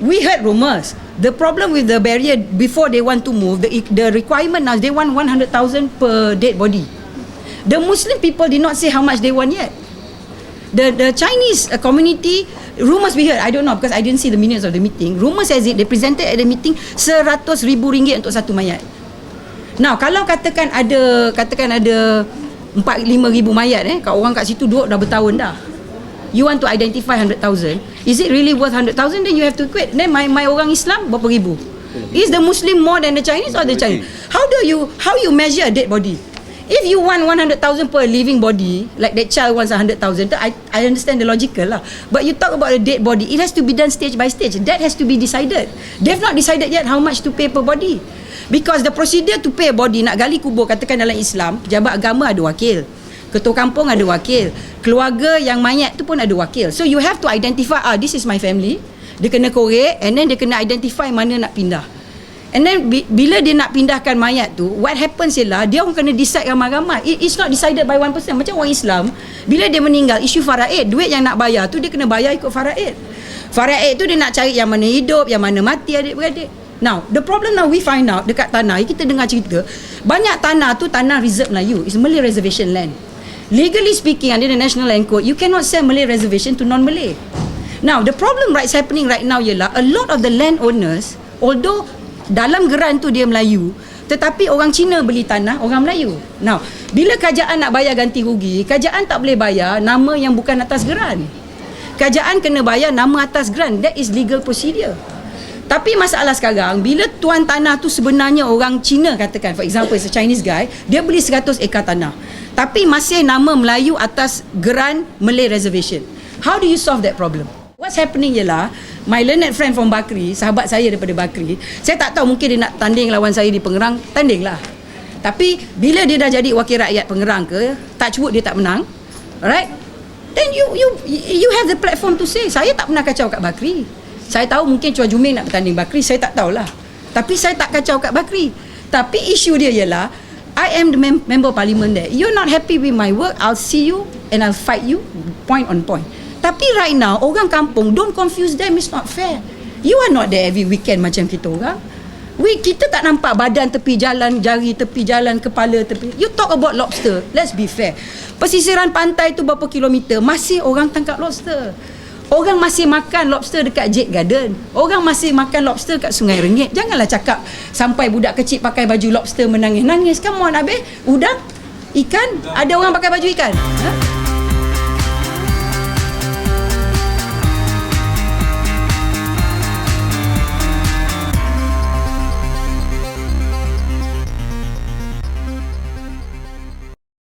we heard rumors. The problem with the barrier before they want to move, the the requirement now they want 100,000 per dead body. The Muslim people did not say how much they want yet. The the Chinese uh, community rumors we heard I don't know because I didn't see the minutes of the meeting. Rumors says it they presented at the meeting 100 ribu ringgit untuk satu mayat. Now kalau katakan ada katakan ada 4 5 ribu mayat eh kat orang kat situ duduk dah bertahun dah. You want to identify 100,000 Is it really worth 100,000 Then you have to quit. Then my, my orang Islam Berapa ribu? Is the Muslim more than the Chinese Or the Chinese? How do you How you measure a dead body? If you want 100,000 per living body Like that child wants 100,000 I, I understand the logical lah. But you talk about a dead body It has to be done stage by stage. That has to be decided. They've not decided yet How much to pay per body. Because the procedure to pay a body Nak gali kubur Katakan dalam Islam Pejabat agama ada wakil Ketua kampung ada wakil. Keluarga yang mayat tu pun ada wakil. So you have to identify ah This is my family. Dia kena korek And then dia kena identify Mana nak pindah. And then bi- bila dia nak pindahkan mayat tu What happens ialah Dia orang kena decide ramai-ramai. It, It's not decided by one person. Macam orang Islam Bila dia meninggal Isu faraid Duit yang nak bayar tu Dia kena bayar ikut faraid. Faraid tu dia nak cari Yang mana hidup Yang mana mati adik-beradik. Now, the problem now we find out dekat tanah, kita dengar cerita, banyak tanah tu tanah reserve Melayu. It's Malay reservation land. Legally speaking, under the National Land Code, you cannot sell Malay reservation to non-Malay. Now, the problem right happening right now ialah a lot of the landowners, although dalam geran tu dia Melayu, tetapi orang Cina beli tanah orang Melayu. Now, bila kerajaan nak bayar ganti rugi, kerajaan tak boleh bayar nama yang bukan atas geran. Kerajaan kena bayar nama atas geran. That is legal procedure. Tapi masalah sekarang bila tuan tanah tu sebenarnya orang Cina katakan for example a Chinese guy dia beli 100 ekar tanah tapi masih nama Melayu atas geran Malay reservation. How do you solve that problem? What's happening ialah my learned friend from Bakri, sahabat saya daripada Bakri, saya tak tahu mungkin dia nak tanding lawan saya di Pengerang, tandinglah. Tapi bila dia dah jadi wakil rakyat Pengerang ke, touch wood dia tak menang. Alright? Then you you you have the platform to say saya tak pernah kacau kat Bakri. Saya tahu mungkin Chua Juming nak bertanding Bakri, saya tak tahulah. Tapi saya tak kacau kat Bakri. Tapi isu dia ialah I am the mem- member of parliament there. You're not happy with my work, I'll see you and I'll fight you point on point. Tapi right now, orang kampung, don't confuse them, it's not fair. You are not there every weekend macam kita orang. We, kita tak nampak badan tepi jalan, jari tepi jalan, kepala tepi. You talk about lobster, let's be fair. Pesisiran pantai tu berapa kilometer, masih orang tangkap lobster. Orang masih makan lobster dekat Jade Garden. Orang masih makan lobster kat Sungai Rengit. Janganlah cakap sampai budak kecil pakai baju lobster menangis-nangis. Come on, habis udang, ikan, ada orang pakai baju ikan. Ha?